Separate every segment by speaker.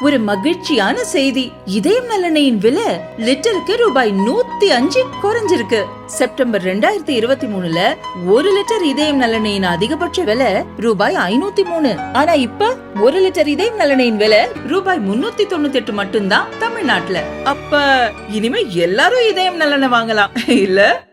Speaker 1: ஒரு மகிழ்ச்சியான செய்தி. இதயம் மலனையின் விலை லிட்டருக்கு ரூபாய் நூத்தி அஞ்சு குறைஞ்சிருக்கு. செப்டம்பர் ரெண்டாயிரத்தி இருபத்தி மூணுல ஒரு லிட்டர் இதயம் நலனையின் அதிகபட்ச விலை ரூபாய் ஐநூத்தி மூணு. ஆனா இப்ப ஒரு லிட்டர் இதயம் நலனையின் விலை ரூபாய் முன்னூத்தி தொண்ணூத்தி எட்டு மட்டும்தான் தமிழ்நாட்டுல. அப்ப இனிமே எல்லாரும் இதயம் நலனை வாங்கலாம். இல்ல?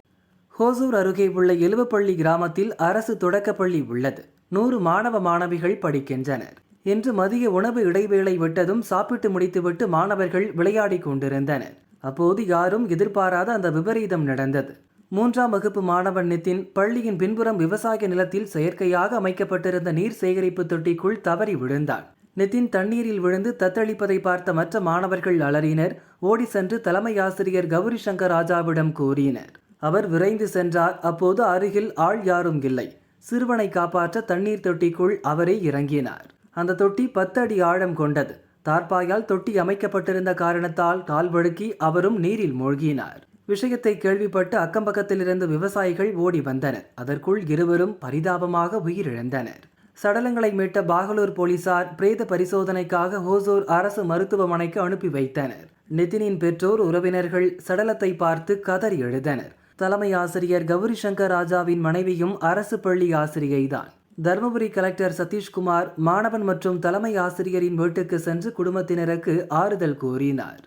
Speaker 2: ஹோசூர் அருகே உள்ள எலுவப்பள்ளி கிராமத்தில் அரசு தொடக்கப்பள்ளி உள்ளது. நூறு மாணவ மாணவிகள் படிக்கின்றனர். என்று மதிய உணவு இடைவேளை விட்டதும் சாப்பிட்டு முடித்துவிட்டு மாணவர்கள் விளையாடிக் கொண்டிருந்தனர். அப்போது யாரும் எதிர்பாராத அந்த விபரீதம் நடந்தது. மூன்றாம் வகுப்பு மாணவன் நித்தின் பள்ளியின் பின்புறம் விவசாய நிலத்தில் செயற்கையாக அமைக்கப்பட்டிருந்த நீர் சேகரிப்பு தொட்டிக்குள் தவறி விழுந்தான். நிதின் தண்ணீரில் விழுந்து தத்தளிப்பதை பார்த்த மற்ற மாணவர்கள் அலறினர். ஓடி சென்று தலைமை ஆசிரியர் கௌரி சங்கர் ராஜாவிடம் கூறினர். அவர் விரைந்து சென்றார். அப்போது அருகில் ஆள் யாரும் இல்லை. சிறுவனை காப்பாற்ற தண்ணீர் தொட்டிக்குள் அவரே இறங்கினார். அந்த தொட்டி பத்து அடி ஆழம் கொண்டது. தார்பாயால் தொட்டி அமைக்கப்பட்டிருந்த காரணத்தால் கால் வழுக்கி அவரும் நீரில் மூழ்கினார். விஷயத்தை கேள்விப்பட்டு அக்கம்பக்கத்திலிருந்து விவசாயிகள் ஓடி வந்தனர். அதற்குள் இருவரும் பரிதாபமாக உயிரிழந்தனர். சடலங்களை மீட்ட பாகலூர் போலீசார் பிரேத பரிசோதனைக்காக ஹோசூர் அரசு மருத்துவமனைக்கு அனுப்பி வைத்தனர். நிதினின் பெற்றோர் உறவினர்கள் சடலத்தை பார்த்து கதறி எழுதனர். தலைமை ஆசிரியர் கௌரி சங்கர் ராஜாவின் மனைவியும் அரசு பள்ளி ஆசிரியைதான். தருமபுரி கலெக்டர் சதீஷ்குமார் மாணவன் மற்றும் தலைமை ஆசிரியரின் வீட்டுக்கு சென்று குடும்பத்தினருக்கு ஆறுதல் கூறினார்.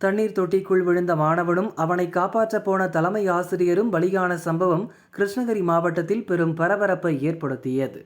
Speaker 2: தண்ணீர் தொட்டிக்குள் விழுந்த மாணவனும் அவனை காப்பாற்றப் போன தலைமை ஆசிரியரும் பலியான சம்பவம் கிருஷ்ணகிரி மாவட்டத்தில் பெரும் பரபரப்பை ஏற்படுத்தியது.